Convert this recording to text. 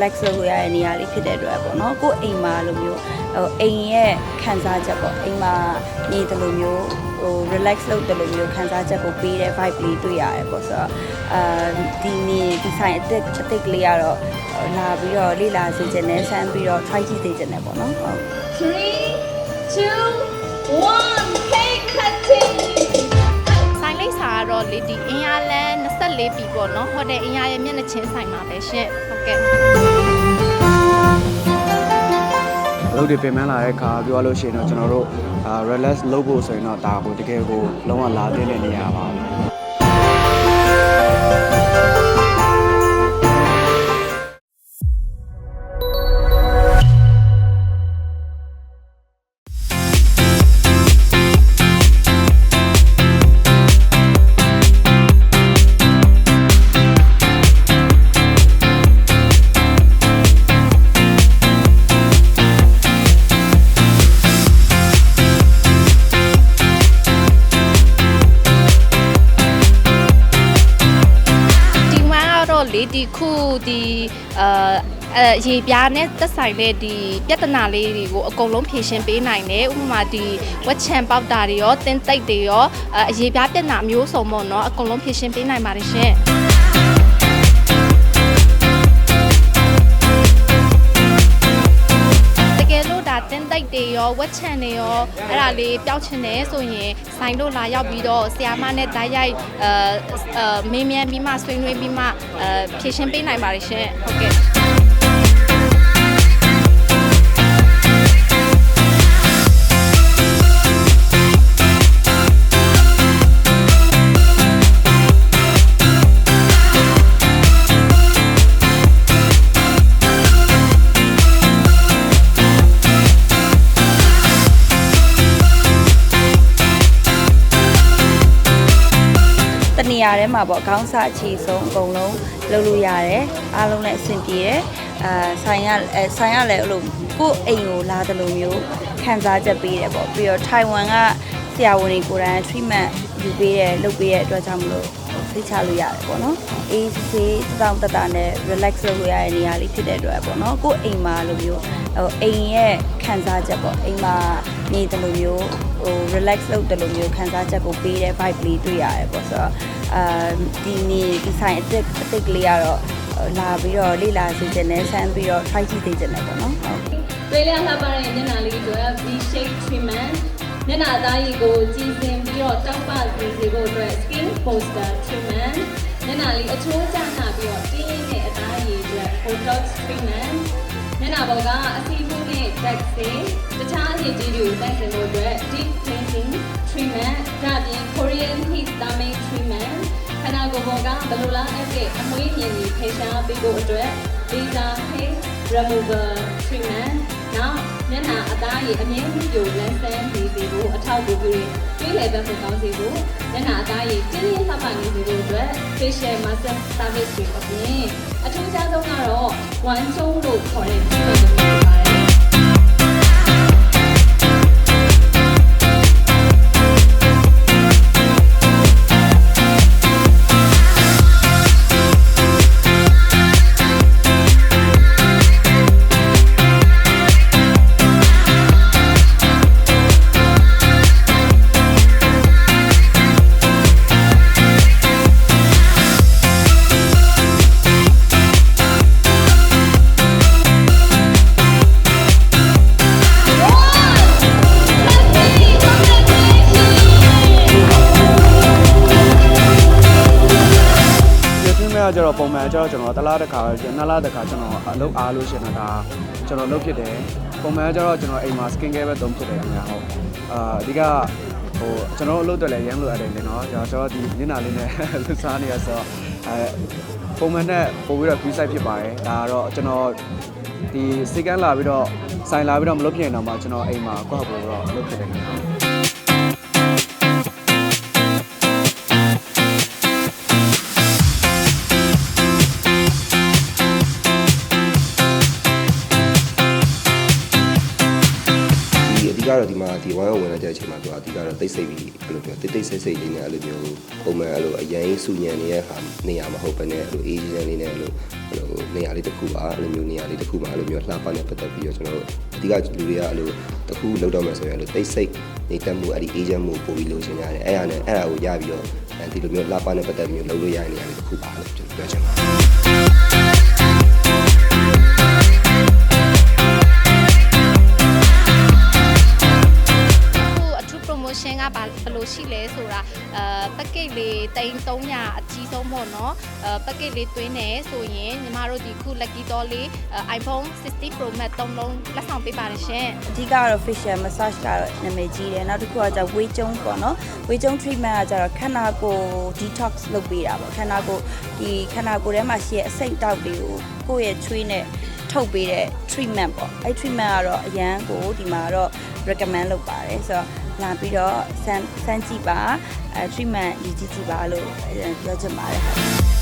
relax လုပ်လို့ရတဲ့နေရာလေးဖြစ်တဲ့အတွက်ပေါ့နော်ကိုယ့်အိမ်မှာလိုမျိုးဟိုအိမ်ရဲ့ခံစားချက်ပေါ့အိမ်မှာနေတယ်လို့မျိုးဟို relax လုပ်တယ်လို့မျိုးခံစားချက်ကိုပေးတဲ့ vibe လေးတွေ့ရတယ်ပေါ့ဆိုတော့အာဒီနေ့ဒီဆိုင်အသက်အသက်ကလေးကတော့လာပြီးတော့လေ့လာစေချင်တယ်ဆန်းပြီးတော့ try ကြည့်စေချင်တယ်ပေါ့နော်ဟုတ် Three, two, one, cake cutting. ဆိုင်လိပ်စာကတော့လေဒီအင်အားလန်း 24ပြီပေါ့နော်ဟိုတယ်အင်အားရဲ့မျက်နှာချင်းဆိုင်မှာပဲရှင့်ဟုတ်ကဲ့အလုပ်တွေပြင်ပန်းလာတဲ့အခါပြောရလို့ရှိရင်တော့ကျွန်တော်တို့အာ relax လုပ်ဖို့ဆိုရင်တော့ဒါကိုတကယ်ကိုလုံးဝလာသင့်တဲ့နေရာပါ အာအဲရေပြားနဲ့သက်ဆိုင်တဲ့ဒီပြဿနာလေးတွေကိုအကုန်လုံးဖြေရှင်းပေးနိုင်တယ်ဥပမာဒီဝက်ချန်ပေါက်တာတွေရောတင်းတိတ်တွေရောအဲအရေပြားပြဿနာမျိုးစုံပေါ့နော်အကုန်လုံးဖြေရှင်းပေးနိုင်ပါတယ်ရှင် ဒါတင်းတိတ်တွေရောဝက်ချန်တွေရောအဲ့ဒါလေးပျောက်ချင်တယ်ဆိုရင်ဆိုင်လို့လာရောက်ပြီးတော့ဆီယာမနဲ့တိုက်ရိုက်အဲအဲမေးမြန်းပြီးမှဆွေးနွေးပြီးမှအဲဖြည့်ရှင်းပေးနိုင်ပါတယ်ရှင်ဟုတ်ကဲ့ ရာထဲမှာပေါ့ခေါင်းစာအခြေဆုံးအကုန်လုံးလုပ်လို့ရတယ်အားလုံးလည်းအဆင်ပြေတယ်အာဆိုင်ရအဲဆိုင်ရလည်းအဲ့လိုကိုယ့်အိမ်ကိုလာတယ်လို့မျိုးခံစားချက်ပေးတယ်ပေါ့ပြီးတော့ထိုင်ဝမ်ကဆရာဝန်တွေကိုယ်တိုင် treatment ယူပေးတယ်လုပ်ပေးတဲ့အတွက်ကြောင့်မလို့ သိချလို့ရတယ်ပေါ့နော်အေးဆေးတောင်းတတနဲ့ relax လုပ်လို့ရတဲ့နေရာလေးဖြစ်တဲ့အတွက်ပေါ့နော်ကိုယ့်အိမ်မှာလိုမျိုးဟိုအိမ်ရဲ့ခံစားချက်ပေါ့အိမ်မှာနေတယ်လို့မျိုးဟို relax လုပ်တယ်လို့မျိုးခံစားချက်ကိုပေးတဲ့ vibe လေးတွေ့ရတယ်ပေါ့ဆိုတော့အာဒီနေ့ဒီဆိုင်အသက်အသက်ကလေးကတော့လာပြီးတော့လေ့လာစေချင်တယ်ဆန်းပြီးတော့ try ကြည့်စေချင်တယ်ပေါ့နော်ဟုတ်တွေ့လျလှပတဲ့မျက်နှာလေးတွေ V shape treatment မျက်နှာအသားရည်ကိုကြည်စင်ပြီးတော့တောက်ပစေစေဖို့အတွက် skin booster treatment မျက်နှာလေးအချိုးကျနာပြီးတော့တင်းရင်းနဲ့အသားရည်အတွက် botox treatment မျက်နှာပေါ်ကအဆီးမှုနဲ့ deck စေတခြားအရည်ကြီးတွေကိုတိုက်စင်ဖို့အတွက် deep cleansing treatment ဒါပြင် Korean heat thermal treatment ခန္ဓာကိုယ်ပေါ်ကဘလိုလားအပ်တဲ့အမွေးမြင်ကြီးဖေရှားပေးဖို့အတွက် laser hair remover treatment နောက် မျက်နှာအသားရည်အမြင့်ပြိုလန်းဆန်းနေစေဖို့အထောက်အကူပြုတွေးလေဘက်ကိုကောင်းစေဖို့မျက်နှာအသားရည်တင်းတင်းလှပနေစေဖို့အတွက် facial massage service တွေအပြင်အထူးခြားဆုံးကတော့ဝမ်းချုံလို့ခေါ်တဲ့ ကကျတော့ပုံမှန်ကျတော့ကျွန်တော်တစ်လားတစ်ခါနှစ်လားတစ်ခါကျွန်တော်အလုပ်အားလို့ရှိရင်တော့ဒါကျွန်တော်လုပ်ဖြစ်တယ်ပုံမှန်ကျတော့ကျွန်တော်အိမ်မှာ skin care ပဲသုံးဖြစ်တယ်ခင်ဗျာဟုတ်အာအဓိကဟိုကျွန်တော်အလုပ်တွေလည်းရမ်းလို့ရတယ်လေနော်ကျွန်တော်ဒီညနာလေးနဲ့လှစားနေရဆိုတော့အဲပုံမှန်နဲ့ပို့ပြီးတော့ free site ဖြစ်ပါတယ်ဒါကတော့ကျွန်တော်ဒီစိတ်ကန်းလာပြီးတော့ဆိုင်လာပြီးတော့မလုပ်ဖြစ်ရင်တော့မှကျွန်တော်အိမ်မှာကိုယ့်ဟာကိုယ်တော့လုပ်ဖြစ်တယ်ခင်ဗျာ ဒီမှာဒီဝိုင်းဝင်လာတဲ့အချိန်မှာသူကအဓိကတော့တိတ်ဆိတ်ပြီးဘယ်လိုပြောတိတ်တိတ်ဆိတ်ဆိတ်လေးနဲ့အဲ့လိုမျိုးပုံမှန်အဲ့လိုအရင်စူညံနေတဲ့ဟာနေရာမဟုတ်ဘဲနဲ့အဲ့လိုအေးဂျင့်လေးနဲ့အဲ့လိုအဲ့လိုနေရာလေးတစ်ခုပါအဲ့လိုမျိုးနေရာလေးတစ်ခုမှာအဲ့လိုမျိုးလှပနဲ့ပတ်သက်ပြီးတော့ကျွန်တော်တို့အဓိကလူတွေကအဲ့လိုတစ်ခုလောက်တော့မယ်ဆိုရင်အဲ့လိုတိတ်ဆိတ်နေတတ်မှုအဲ့ဒီအေးဂျင့်မှုပို့ပြီးလို့ရှင်ရတယ်အဲ့ဒါနဲ့အဲ့ဒါကိုရပြီးတော့ဒီလိုမျိုးလှပနဲ့ပတ်သက်ပြီးလုပ်လို့ရတဲ့နေရာလေးတစ်ခုပါလို့ကျွန်တော်ပြောချင်ပါတယ် promotion ကဘာဘယ်လိုရှိလဲဆိုတာအဲ package လေး300အကြီးဆုံးပေါ့နော်အဲ package လေးတွင်းနေဆိုရင်ညီမတို့ဒီခု lucky doll လေးအဲ iPhone 16 Pro Max 3လုံးလက်ဆောင်ပေးပါတယ်ရှင်အဓိကတော့ facial massage ကတော့နာမည်ကြီးတယ်နောက်တစ်ခုကကျဝေးကျုံပေါ့နော်ဝေးကျုံ treatment ကကျတော့ခန္ဓာကိုယ် detox လုပ်ပေးတာပေါ့ခန္ဓာကိုယ်ဒီခန္ဓာကိုယ်ထဲမှာရှိတဲ့အဆိပ်တောက်တွေကိုကိုယ့်ရဲ့ချွေးနဲ့ထုတ်ပေးတဲ့ treatment ပေါ့အဲ့ treatment ကတော့အရန်ကိုဒီမှာတော့ recommend လုပ်ပါတယ်ဆိုတော့ လာပြီးတော့စမ်းစမ်းကြည့်ပါအဲ treatment ရည်ကြည့်ကြည့်ပါလို့အဲပြောချင်ပါတယ်